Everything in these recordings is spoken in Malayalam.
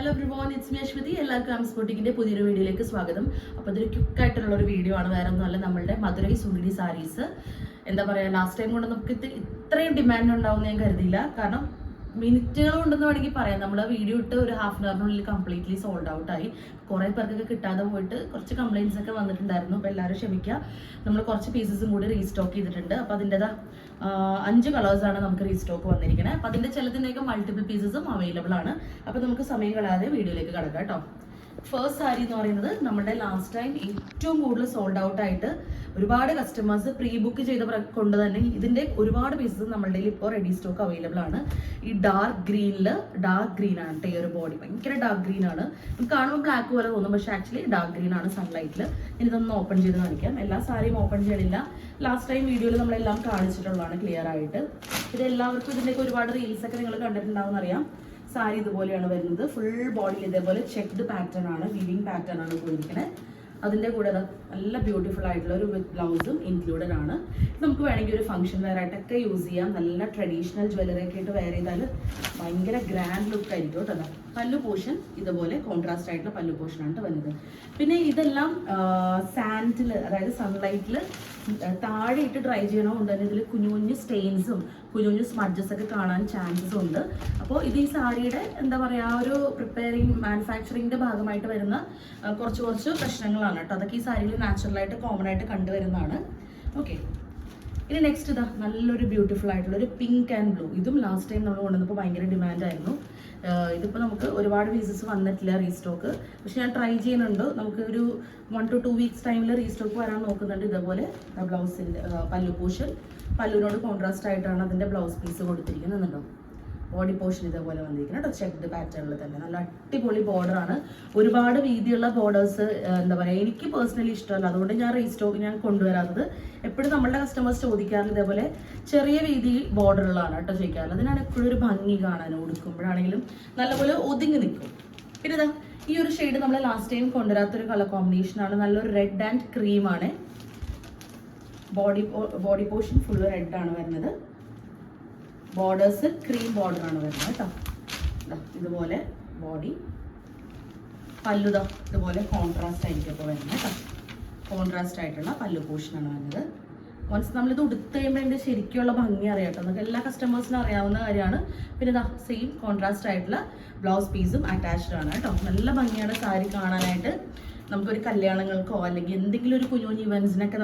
Hello everyone it's me Ashwathy എല്ലാവർക്കും ആം സ്പോട്ടിങ്ങിന്റെ പുതിയൊരു വീഡിയോയിലേക്ക് സ്വാഗതം. അപ്പോൾ ഇതൊരു ക്വിക്കായിട്ടുള്ള ഒരു വീഡിയോ ആണ്. വേറെ ഒന്നുമല്ല നമ്മളുടെ മധുരൈ സുന്ദരി സാരീസ് എന്താ പറയുക ലാസ്റ്റ് ടൈം കൊണ്ട് നമുക്ക് ഇത് ഇത്രയും ഡിമാൻഡ് ഉണ്ടാവും ഞാൻ കരുതിയില്ല. കാരണം മിനിറ്റുകൾ ഉണ്ടെന്ന് വേണമെങ്കിൽ പറയാം. നമ്മൾ വീഡിയോ ഇട്ട് ഒരു ഹാഫ് ആൻ അവറിനുള്ളിൽ കംപ്ലീറ്റ്ലി സോൾഡ് ഔട്ട് ആയി. കുറേ പേർക്കൊക്കെ കിട്ടാതെ പോയിട്ട് കുറച്ച് കംപ്ലയിൻസ് ഒക്കെ വന്നിട്ടുണ്ടായിരുന്നു. അപ്പോൾ എല്ലാവരും ക്ഷമിക്കുക. നമ്മൾ കുറച്ച് പീസസും കൂടി റീസ്റ്റോക്ക് ചെയ്തിട്ടുണ്ട്. അപ്പോൾ അതിന്റെതാ അഞ്ച് കളേഴ്സ് ആണ് നമുക്ക് റീസ്റ്റോക്ക് വന്നിരിക്കുന്നത് അപ്പോൾ അതിന്റെ ചിലതിന്റെയൊക്കെ മൾട്ടിപ്പിൾ പീസസും അവൈലബിൾ ആണ്. അപ്പോൾ നമുക്ക് സമയം കളയാതെ വീഡിയോയിലേക്ക് കടക്കാം കേട്ടോ. ഫസ്റ്റ് സാരി എന്ന് പറയുന്നത് നമ്മുടെ ലാസ്റ്റ് ടൈം ഏറ്റവും കൂടുതൽ സോൾഡ് ഔട്ട് ആയിട്ട് ഒരുപാട് കസ്റ്റമേഴ്സ് പ്രീ ബുക്ക് ചെയ്ത കൊണ്ട് തന്നെ ഇതിന്റെ ഒരുപാട് പീസസ് നമ്മളുടെ ഇപ്പോൾ റെഡി സ്റ്റോക്ക് അവൈലബിൾ ആണ്. ഈ ഡാർക്ക് ഗ്രീനിൽ ഡാർക്ക് ഗ്രീൻ ആണ് കേട്ടോ ഈ ഒരു ബോഡി ഭയങ്കര ഡാർക്ക് ഗ്രീൻ ആണ്. നമുക്ക് കാണുമ്പോൾ ബ്ലാക്ക് പോലെ തോന്നും പക്ഷേ ആക്ച്വലി ഡാർക്ക് ഗ്രീൻ ആണ് സൺലൈറ്റിൽ ഇതൊന്ന് ഓപ്പൺ ചെയ്ത് കാണിക്കാം. എല്ലാ സാരിയും ഓപ്പൺ ചെയ്യണില്ല. ലാസ്റ്റ് ടൈം വീഡിയോയിൽ നമ്മളെല്ലാം കാണിച്ചിട്ടുള്ളതാണ് ക്ലിയർ ആയിട്ട്. ഇത് എല്ലാവർക്കും ഇതിന്റെയൊക്കെ ഒരുപാട് റീൽസ് ഒക്കെ നിങ്ങൾ കണ്ടിട്ടുണ്ടാവും അറിയാം. സാരി ഇതുപോലെയാണ് വരുന്നത്. ഫുൾ ബോഡി ഇതേപോലെ ചെക്ക്ഡ് പാറ്റേൺ ആണ് വിവിങ് പാറ്റേൺ ആണ് പോയിരിക്കുന്നത് അതിന്റെ കൂടെ നല്ല ബ്യൂട്ടിഫുൾ ആയിട്ടുള്ള ഒരു ബ്ലൗസും ഇൻക്ലൂഡഡ് ആണ്. നമുക്ക് വേണമെങ്കിൽ ഒരു ഫംഗ്ഷൻ വെയർ ആയിട്ടൊക്കെ യൂസ് ചെയ്യാം. നല്ല ട്രഡീഷണൽ ജ്വല്ലറി ഒക്കെ ആയിട്ട് വെയർ ചെയ്താൽ ഭയങ്കര ഗ്രാൻഡ് ലുക്ക് ആയിരിക്കും കേട്ടോ പല്ലു പോർഷൻ ഇതുപോലെ കോൺട്രാസ്റ്റ് ആയിട്ടുള്ള പല്ലു പോർഷൻ ആണ് വരുന്നത്. പിന്നെ ഇതെല്ലാം സാൻഡിൽ അതായത് സൺലൈറ്റിൽ താഴെ ഇട്ട് ഡ്രൈ ചെയ്യണമെന്നുണ്ടെങ്കിൽ തന്നെ ഇതിൽ കുഞ്ഞു കുഞ്ഞു സ്റ്റെയിൻസും കുഞ്ഞു കുഞ്ഞു സ്മഡ്ജസ് ഒക്കെ കാണാൻ ചാൻസസ് ഉണ്ട്. അപ്പോൾ ഇത് ഈ സാരിയുടെ എന്താ പറയുക ഒരു പ്രിപ്പയറിങ് മാനുഫാക്ചറിങ്ങിന്റെ ഭാഗമായിട്ട് വരുന്ന കുറച്ച് കുറച്ച് പ്രശ്നങ്ങളാണ് കേട്ടോ. അതൊക്കെ ഈ സാരിയിൽ നാച്ചുറലായിട്ട് കോമൺ ആയിട്ട് കണ്ടുവരുന്നതാണ് ഓക്കെ ഇനി നെക്സ്റ്റ് ഇതാ നല്ലൊരു ബ്യൂട്ടിഫുൾ ആയിട്ടുള്ള ഒരു പിങ്ക് ആൻഡ് ബ്ലൂ ഇതും ലാസ്റ്റ് ടൈം നമ്മൾ കൊണ്ടുവന്നപ്പോൾ ഭയങ്കര ഡിമാൻഡ് ആയിരുന്നു. ആഹ് ഇതിപ്പോൾ നമുക്ക് ഒരുപാട് പീസസ് വന്നിട്ടില്ല റീസ്റ്റോക്ക് പക്ഷെ ഞാൻ ട്രൈ ചെയ്യുന്നുണ്ട്. നമുക്ക് ഒരു വൺ ടു ടു വീക്സ് ടൈമിൽ റീസ്റ്റോക്ക് വരാൻ നോക്കുന്നുണ്ട് ഇതേപോലെ. ബ്ലൗസിന്റെ പല്ലു പൂഷൻ പല്ലുവിനോട് കോൺട്രാസ്റ്റ് ആയിട്ടാണ് അതിന്റെ ബ്ലൗസ് പീസ് കൊടുത്തിരിക്കുന്നത് കണ്ടോ ബോഡി പോർഷൻ ഇതേപോലെ വന്നിരിക്കുന്നത് കേട്ടോ. ചെക്ക്ഡ് പാറ്റേണിൽ തന്നെ. നല്ല അടിപൊളി ബോർഡറാണ് ഒരുപാട് വീതിയുള്ള ബോർഡേഴ്സ് എന്താ പറയുക എനിക്ക് പേഴ്സണലി ഇഷ്ടമല്ല. അതുകൊണ്ട് ഞാൻ റീസ്റ്റോക്ക് ഞാൻ കൊണ്ടുവരാത്തത്. എപ്പോഴും നമ്മളുടെ കസ്റ്റമേഴ്സ് ചോദിക്കാറില്ല ഇതേപോലെ ചെറിയ വീതി ബോർഡറുകളാണ് കേട്ടോ ചോദിക്കാറുള്ളത്. അതിനാണ് എപ്പോഴും ഒരു ഭംഗി കാണാൻ ഉടുക്കുമ്പോഴാണെങ്കിലും നല്ലപോലെ ഒതുങ്ങി നിൽക്കും. പിന്നെ ഇതാ ഈ ഒരു ഷെയ്ഡ് നമ്മൾ ലാസ്റ്റ് ടൈം കൊണ്ടുവരാത്തൊരു കളർ കോമ്പിനേഷൻ ആണ്. നല്ലൊരു റെഡ് ആൻഡ് ക്രീം ആണ്. ബോഡി ബോഡി പോർഷൻ ഫുള്ള് ആണ് വരുന്നത്. ബോർഡേഴ്സ് ക്രീം ബോർഡർ ആണ് വരുന്നത് കേട്ടോ. ഇതുപോലെ ബോഡി പല്ലുത ഇതുപോലെ കോൺട്രാസ്റ്റ് ആയിരിക്കും അപ്പോൾ വരുന്നത് കേട്ടോ. കോൺട്രാസ്റ്റ് ആയിട്ടുള്ള പല്ലു പോർഷനാണ് വരുന്നത്. വൺസ് നമ്മളിത് ഉടുത്ത് കഴിയുമ്പോൾ അതിന്റെ ശരിക്കുള്ള ഭംഗി അറിയാം കേട്ടോ. നമുക്ക് എല്ലാ കസ്റ്റമേഴ്സിനും അറിയാവുന്ന കാര്യമാണ്. പിന്നെ ഇതാ സെയിം കോൺട്രാസ്റ്റ് ആയിട്ടുള്ള ബ്ലൗസ് പീസും അറ്റാച്ച്ഡ് ആണ് കേട്ടോ. നല്ല ഭംഗിയാണ് സാരി കാണാനായിട്ട്. നമുക്കൊരു കല്യാണങ്ങൾക്കോ അല്ലെങ്കിൽ എന്തെങ്കിലും ഒരു കുഞ്ഞു കുഞ്ഞു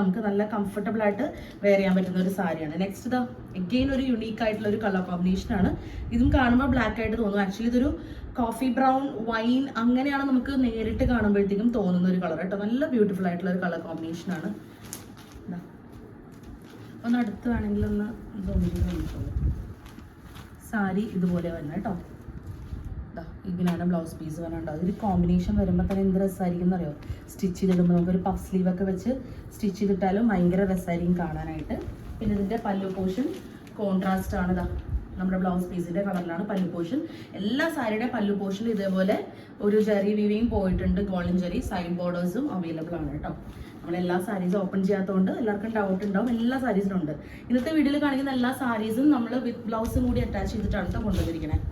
നമുക്ക് നല്ല കംഫർട്ടബിൾ ആയിട്ട് വെയർ ചെയ്യാൻ പറ്റുന്ന ഒരു സാരിയാണ്. നെക്സ്റ്റ് ഇതാ എഗെയിൻ ഒരു യുണീക്ക് ആയിട്ടുള്ള ഒരു കളർ കോമ്പിനേഷൻ ആണ്. ഇതും കാണുമ്പോൾ ബ്ലാക്ക് ആയിട്ട് തോന്നും. ആക്ച്വലി ഇതൊരു കോഫി ബ്രൗൺ വൈൻ അങ്ങനെയാണ് നമുക്ക് നേരിട്ട് കാണുമ്പോഴത്തേക്കും തോന്നുന്ന ഒരു കളർ കേട്ടോ. നല്ല ബ്യൂട്ടിഫുൾ ആയിട്ടുള്ള ഒരു കളർ കോമ്പിനേഷൻ ആണ്. ഇതാ. ഒന്ന് അടുത്ത് വേണമെങ്കിൽ ഒന്ന് സാരി ഇതുപോലെ വരുന്നത് കേട്ടോ. ഇങ്ങനെയാണ് ബ്ലൗസ് പീസ് വരാനുണ്ടാവും ഒരു കോമ്പിനേഷൻ വരുമ്പോൾ തന്നെ എന്ത് രസമായിരിക്കും എന്നറിയോ? സ്റ്റിച്ച് ചെയ്തിടുമ്പോൾ നമുക്കൊരു പഫ് സ്ലീവ് ഒക്കെ വെച്ച് സ്റ്റിച്ച് ചെയ്തിട്ടാലും ഭയങ്കര രസമായിരിക്കും കാണാനായിട്ട്. പിന്നെ ഇതിന്റെ പല്ലു പോർഷൻ കോൺട്രാസ്റ്റ് ആണ് ഇതാ നമ്മുടെ ബ്ലൗസ് പീസിന്റെ കളറിലാണ് പല്ലു പോർഷൻ എല്ലാ സാരിയുടെ പല്ലു പോഷനും ഇതേപോലെ ഒരു ജെറി വീവിയും പോയിട്ടുണ്ട്. ഗോൾഡൻ ജെറി സൈഡ് ബോർഡേഴ്സും അവൈലബിൾ ആണ് കേട്ടോ. നമ്മൾ എല്ലാ സാരീസും ഓപ്പൺ ചെയ്യാത്തതുകൊണ്ട് എല്ലാവർക്കും ഡൗട്ട് ഉണ്ടാവും. എല്ലാ സാരീസിലും ഉണ്ട്. ഇന്നത്തെ വീഡിയോയിൽ കാണിക്കുന്ന എല്ലാ സാരീസും നമ്മൾ വിത്ത് ബ്ലൗസും കൂടി അറ്റാച്ച് ചെയ്തിട്ടാണ് കൊണ്ടുവന്നിരിക്കുന്നത്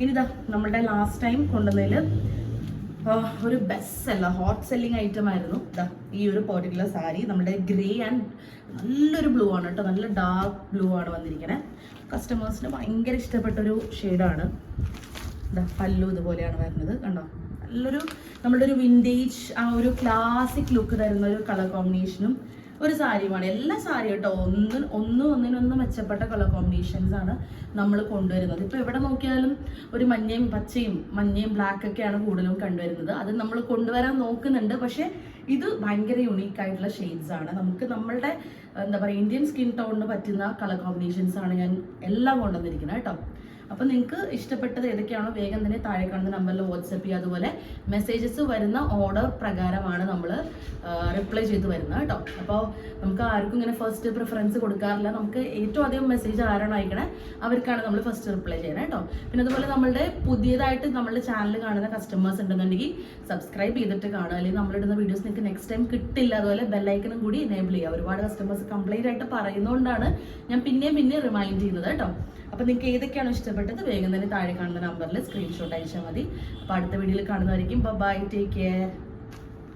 ഇനി നമ്മളുടെ ലാസ്റ്റ് ടൈം കൊണ്ടുവന്നതിൽ ഒരു best seller hot selling item ആയിരുന്നു. ഇതാ ഈ ഒരു പെർട്ടിക്കുലർ സാരി നമ്മുടെ ഗ്രേ ആൻഡ് നല്ലൊരു ബ്ലൂ ആണ് കേട്ടോ നല്ല ഡാർക്ക് ബ്ലൂ ആണ് വന്നിരിക്കുന്നത് കസ്റ്റമേഴ്സിന് ഭയങ്കര ഇഷ്ടപ്പെട്ട ഒരു ഷെയ്ഡാണ് ഇതാ പല്ലു ഇതുപോലെയാണ് വരുന്നത് കണ്ടോ? നല്ലൊരു നമ്മളുടെ ഒരു വിന്റേജ് ആ ഒരു ക്ലാസിക് ലുക്ക് തരുന്ന ഒരു കളർ കോമ്പിനേഷനും ഒരു സാരിയുമാണ്. എല്ലാ സാരി കേട്ടോ ഒന്ന് ഒന്ന് ഒന്നിനൊന്ന് മെച്ചപ്പെട്ട കളർ കോമ്പിനേഷൻസ് ആണ് നമ്മൾ കൊണ്ടുവരുന്നത്. ഇപ്പോൾ എവിടെ നോക്കിയാലും ഒരു മഞ്ഞയും പച്ചയും മഞ്ഞയും ബ്ലാക്ക് ഒക്കെയാണ് കൂടുതലും കണ്ടുവരുന്നത്. അത് നമ്മൾ കൊണ്ടുവരാൻ നോക്കുന്നുണ്ട്. പക്ഷേ ഇത് ഭയങ്കര യുണീക്ക് ആയിട്ടുള്ള ഷെയ്ഡ്സ് ആണ്. നമുക്ക് നമ്മളുടെ എന്താ പറയുക ഇന്ത്യൻ സ്കിൻ ടോണിന് പറ്റുന്ന കളർ കോമ്പിനേഷൻസ് ആണ് ഞാൻ എല്ലാം കൊണ്ടുവന്നിരിക്കുന്നത് കേട്ടോ. അപ്പോൾ നിങ്ങൾക്ക് ഇഷ്ടപ്പെട്ടത് ഏതൊക്കെയാണോ വേഗം തന്നെ താഴെ കാണുന്ന നമ്പറിൽ വാട്സപ്പ് ചെയ്യുക. അതുപോലെ മെസ്സേജസ് വരുന്ന ഓർഡർ പ്രകാരമാണ് നമ്മൾ റിപ്ലൈ ചെയ്ത് വരുന്നത് കേട്ടോ. അപ്പോൾ നമുക്ക് ആർക്കും ഇങ്ങനെ ഫസ്റ്റ് പ്രിഫറൻസ് കൊടുക്കാറില്ല. നമുക്ക് ഏറ്റവും അധികം മെസ്സേജ് ആരാണ് അയക്കണേ അവർക്കാണ് നമ്മൾ ഫസ്റ്റ് റിപ്ലൈ ചെയ്യണേ കേട്ടോ. പിന്നെ അതുപോലെ നമ്മളുടെ പുതിയതായിട്ട് നമ്മളുടെ ചാനൽ കാണുന്ന കസ്റ്റമേഴ്സ് ഉണ്ടെന്നുണ്ടെങ്കിൽ സബ്സ്ക്രൈബ് ചെയ്തിട്ട് കാണുക. അല്ലെങ്കിൽ നമ്മളിടുന്ന വീഡിയോസ് നിങ്ങൾക്ക് നെക്സ്റ്റ് ടൈം കിട്ടില്ല അതുപോലെ ബെല്ലൈക്കനും കൂടി എനേബിൾ ചെയ്യുക. ഒരുപാട് കസ്റ്റമേഴ്സ് കംപ്ലൈന്റ് ആയിട്ട് പറയുന്നതുകൊണ്ടാണ് ഞാൻ പിന്നെയും പിന്നെയും റിമൈൻഡ് ചെയ്യുന്നത് കേട്ടോ. അപ്പോൾ നിങ്ങൾക്ക് ഏതൊക്കെയാണോ ഇഷ്ടപ്പെട്ടത് വേഗം തന്നെ താഴെ കാണുന്ന നമ്പറിൽ സ്ക്രീൻഷോട്ട് അയച്ചാൽ മതി. അപ്പോൾ അടുത്ത വീഡിയോയിൽ കാണുന്നതായിരിക്കും ബൈ ടേക്ക് കെയർ